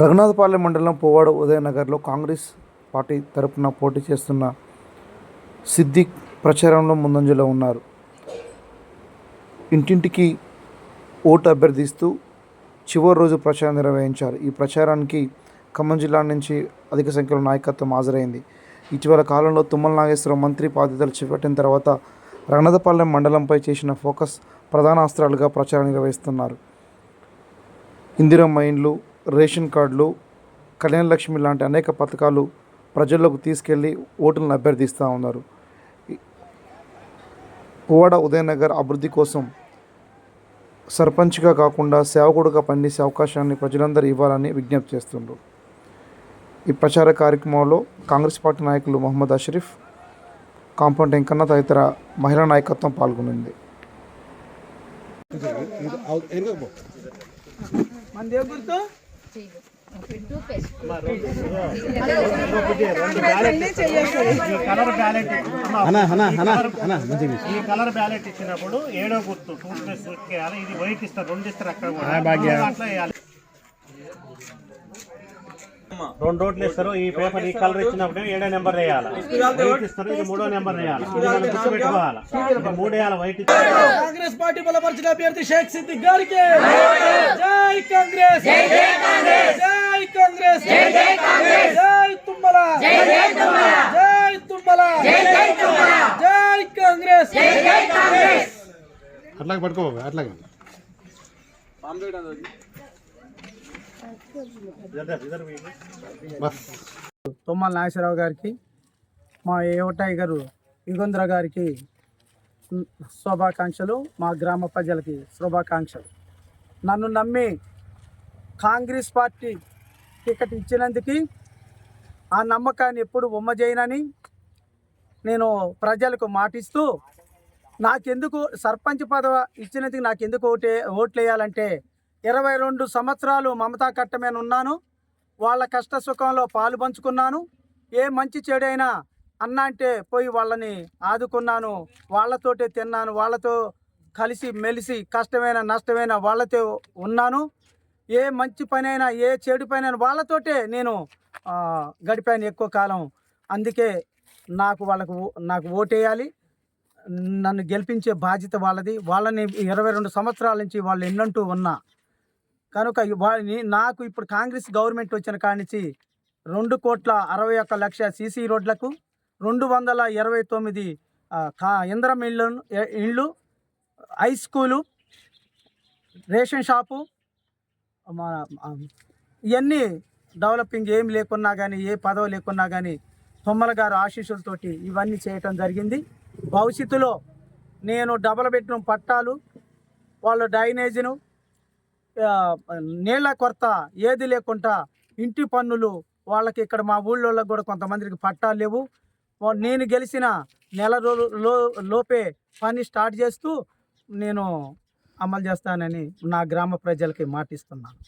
రఘునాథపాలెం మండలం పువ్వాడ ఉదయనగర్లో కాంగ్రెస్ పార్టీ తరపున పోటీ చేస్తున్న సిద్దిక్ ప్రచారంలో ముందంజలో ఉన్నారు. ఇంటింటికి ఓటు అభ్యర్థిస్తూ చివరి రోజు ప్రచారం నిర్వహించారు. ఈ ప్రచారానికి ఖమ్మం జిల్లా నుంచి అధిక సంఖ్యలో నాయకత్వం హాజరైంది. ఇటీవల కాలంలో తుమ్మల నాగేశ్వరం మంత్రి బాధ్యతలు చేపట్టిన తర్వాత రఘునాథపాలెం మండలంపై చేసిన ఫోకస్ ప్రధాన అస్త్రాలుగా ప్రచారం నిర్వహిస్తున్నారు. ఇందిరమ్మ ఇండ్లు రేషన్ కార్డులు కళ్యాణ లక్ష్మి లాంటి అనేక పథకాలు ప్రజల్లోకి తీసుకెళ్ళి ఓటులను అభ్యర్థిస్తూ ఉన్నారు. ఈ- పువ్వాడ ఉదయనగర్ అభివృద్ధి కోసం సర్పంచ్గా కాకుండా సేవకుడుగా పనిచేసే అవకాశాన్ని ప్రజలందరూ ఇవ్వాలని విజ్ఞప్తి చేస్తుండ్రు. ఈ ప్రచార కార్యక్రమంలో కాంగ్రెస్ పార్టీ నాయకులు మొహమ్మద్ అషరీఫ్ కాంపౌండ్ వెంకన్న తదితర మహిళా నాయకత్వం పాల్గొనింది. మన దేవుడు గుర్తు కలర్ బ్యాలెట్ అన్నా అన్నా అన్నా అన్నా మంచిది ఈ కలర్ బ్యాలెట్ ఇచ్చినప్పుడు ఏడో గుర్తు టూత్ పేస్ట్ ఇది వైట్ ఇస్తారు రెండు ఇస్తారు అక్కడ కూడా భాగ్య. అట్లా వేయాలి రెండు రోడ్లు ఇస్తారు. ఈ పేపర్ ఈ కలర్ ఇచ్చినప్పుడు ఏడో నెంబర్ వేయాలి. వైట్ ఇస్తారు. ఇది మూడో నెంబర్ వేయాలి. పెట్టుకోవాలి మూడు వేయాలి వైట్ కాంగ్రెస్ పార్టీ బలపరిచిన అభ్యర్థి షేక్ సిద్దిక్ గారికి. జై కాంగ్రెస్. జై కాంగ్రెస్. జై కాంగ్రెస్. జై జై కాంగ్రెస్. జై తుమ్మల. జై జై తుమ్మల. జై తుమ్మల. జై జై తుమ్మల. జై కాంగ్రెస్. జై జై కాంగ్రెస్. అట్లాగే పట్టుకో అట్లాగే. తుమ్మల నాగేశ్వరరావు గారికి మా ఏవటాయి గారు యుగంధ్ర గారికి శుభాకాంక్షలు మా గ్రామ ప్రజలకి శుభాకాంక్షలు. నన్ను నమ్మి కాంగ్రెస్ పార్టీ టికెట్ ఇచ్చినందుకు ఆ నమ్మకాన్ని ఎప్పుడు ఉమ్మ చేయనని నేను ప్రజలకు మాటిస్తూ నాకెందుకు సర్పంచ్ పదవి ఇచ్చినందుకు నాకెందుకు ఓటే ఓట్లు వేయాలంటే ఇరవై రెండు సంవత్సరాలు మమతా కట్టమేను ఉన్నాను. వాళ్ళ కష్ట సుఖంలో పాలు పంచుకున్నాను. ఏ మంచి చెడైనా అన్న అంటే పోయి వాళ్ళని ఆదుకున్నాను. వాళ్ళతోటే తిన్నాను. వాళ్ళతో కలిసి మెలిసి కష్టమైన నష్టమైన వాళ్ళతో ఉన్నాను. ఏ మంచి పనైనా ఏ చెడు పనైనా వాళ్ళతోటే నేను గడిపాను ఎక్కువ కాలం. అందుకే నాకు వాళ్ళకు ఓ- నాకు ఓటేయాలి. నన్ను గెలిపించే బాధ్యత వాళ్ళది. వాళ్ళని ఇరవై రెండు సంవత్సరాల నుంచి వాళ్ళు ఎన్నంటూ ఉన్నా. కనుక నాకు ఇప్పుడు కాంగ్రెస్ గవర్నమెంట్ వచ్చిన కానించి రెండు కోట్ల అరవై ఒక్క లక్ష సీసీ రోడ్లకు రెండు వందల ఇరవై తొమ్మిది కా ఇంద్రం ఇళ్ళు ఇళ్ళు హై స్కూలు రేషన్ షాపు ఇవన్నీ డెవలపింగ్ ఏం లేకున్నా కానీ ఏ పదవి లేకున్నా కానీ తొమ్మల గారు ఆశీస్సులతోటి ఇవన్నీ చేయటం జరిగింది. భవిష్యత్తులో నేను డబల్ బెడ్రూమ్ పట్టాలు వాళ్ళ డ్రైనేజీను నీళ్ళ కొరత ఏది లేకుండా ఇంటి పన్నులు వాళ్ళకి ఇక్కడ మా ఊళ్ళో కూడా కొంతమందికి పట్టాలు లేవు. నేను గెలిచిన నెల రోజు లోపే పని స్టార్ట్ చేస్తూ నేను అమలు చేస్తానని నా గ్రామ ప్రజలకి మాటిస్తున్నాను.